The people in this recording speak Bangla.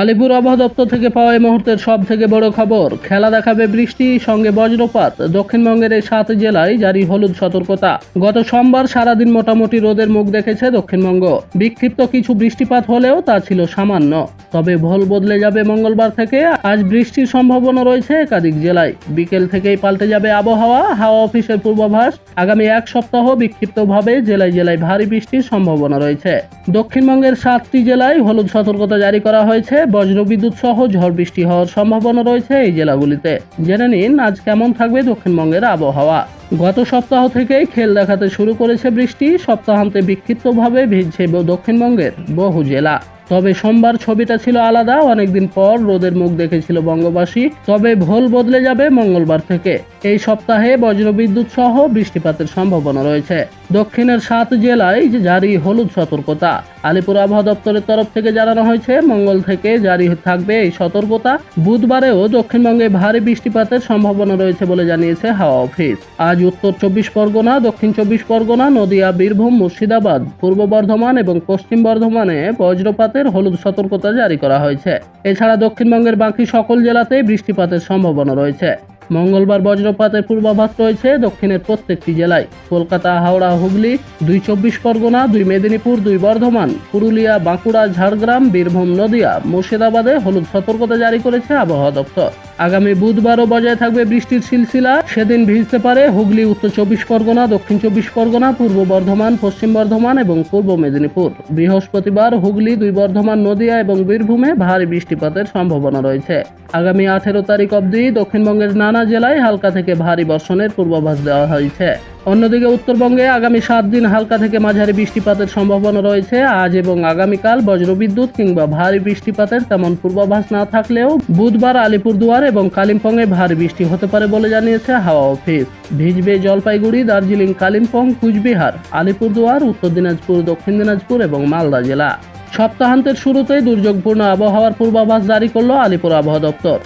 আলিপুর আবহাওয়া দপ্তর থেকে পাওয়া এই মুহূর্তের সব থেকে বড় খবর, খেলা দেখাবে বৃষ্টি, সঙ্গে বজ্রপাত। দক্ষিণবঙ্গের এই সাত জেলায় জারি হলুদ সতর্কতা। গত সোমবার সারাদিন মোটামুটি রোদের মুখ দেখেছে দক্ষিণবঙ্গ। বিক্ষিপ্ত কিছু বৃষ্টিপাত হলেও তা ছিল সামান্য। তবে ভোল বদলে যাবে মঙ্গলবার থেকে। আজ বৃষ্টির সম্ভাবনা রয়েছে একাধিক জেলায়। বিকেল থেকেই পাল্টে যাবে আবহাওয়া, হাওয়া অফিসের পূর্বাভাস। আগামী এক সপ্তাহ বিক্ষিপ্তভাবে জেলায় জেলায় ভারী বৃষ্টির সম্ভাবনা রয়েছে। দক্ষিণবঙ্গের সাতটি জেলায় হলুদ সতর্কতা জারি করা হয়েছে। বজ্রবিদ্যুৎ সহ ঝড় বৃষ্টি হওয়ার সম্ভাবনা রয়েছে এই জেলাগুলিতে। জেনে নিন আজ কেমন থাকবে দক্ষিণবঙ্গের আবহাওয়া। গত সপ্তাহ থেকেই খেল দেখাতে শুরু করেছে বৃষ্টি, সপ্তাহান্তে বিক্ষিপ্তভাবে ভিজছে দক্ষিণবঙ্গের বহু জেলা। তবে সোমবার ছবিটা ছিল আলাদা, অনেকদিন পর রোদের মুখ দেখেছিল বঙ্গবাসী। তবে ভোল বদলে যাবে মঙ্গলবার থেকে। এই সপ্তাহে বজ্রবিদ্যুৎ সহ বৃষ্টিপাতের সম্ভাবনা রয়েছে। দক্ষিণের সাত জেলায় জারি হলুদ সতর্কতা। আলিপুর আবহাওয়া দপ্তরের তরফ থেকে জানানো হয়েছে, মঙ্গল থেকে জারি থাকবে এই সতর্কতা। বুধবারেও দক্ষিণবঙ্গে ভারী বৃষ্টিপাতের সম্ভাবনা রয়েছে বলে জানিয়েছে হাওয়া অফিস। আজ উত্তর চব্বিশ পরগনা, দক্ষিণ চব্বিশ পরগনা, নদিয়া, বীরভূম, মুর্শিদাবাদ, পূর্ব বর্ধমান এবং পশ্চিম বর্ধমানে বজ্রপাতের হলুদ সতর্কতা জারি করা হয়েছে। এছাড়া দক্ষিণবঙ্গের বাকি সকল জেলাতেই বৃষ্টিপাতের সম্ভাবনা রয়েছে। মঙ্গলবার বজ্রপাতের পূর্বাভাস রয়েছে দক্ষিণের প্রত্যেকটি জেলায়। কলকাতা, হাওড়া, হুগলি, দুই চব্বিশ পরগনা, দুই মেদিনীপুর, দুই বর্ধমান, পুরুলিয়া, বাঁকুড়া, ঝাড়গ্রাম, বীরভূম, নদিয়া, মুর্শিদাবাদে হলুদ সতর্কতা জারি করেছে আবহাওয়া দপ্তর। আগামী বুধবারও বজায় থাকবে বৃষ্টির সিলসিলা। সেদিন ভিজতে পারে হুগলি, উত্তর চব্বিশ পরগনা, দক্ষিণ চব্বিশ পরগনা, পূর্ব বর্ধমান, পশ্চিম বর্ধমান এবং পূর্ব মেদিনীপুর। বৃহস্পতিবার হুগলি, দুই বর্ধমান, নদিয়া এবং বীরভূমে ভারী বৃষ্টিপাতের সম্ভাবনা রয়েছে। আগামী আঠেরো তারিখ অব্দি দক্ষিণবঙ্গের নানা জেলায় হালকা থেকে ভারী বর্ষণের পূর্বাভাস দেওয়া হয়েছে। অন্যদিকে উত্তরবঙ্গে আগামী সাত দিন হালকা থেকে মাঝারি বৃষ্টিপাতের সম্ভাবনা রয়েছে। আজ এবং আগামীকাল বজ্রবিদ্যুৎ কিংবা ভারী বৃষ্টিপাতের তেমন পূর্বাভাস না থাকলেও বুধবার আলিপুরদুয়ার এবং কালিম্পংয়ে ভারী বৃষ্টি হতে পারে বলে জানিয়েছে হাওয়া অফিস। ভিজবে জলপাইগুড়ি, দার্জিলিং, কালিম্পং, কুচবিহার, আলিপুরদুয়ার, উত্তর দিনাজপুর, দক্ষিণ দিনাজপুর এবং মালদা জেলা। সপ্তাহান্তের শুরুতেই দুর্যোগপূর্ণ আবহাওয়ার পূর্বাভাস জারি করল আলিপুর আবহাওয়া দপ্তর।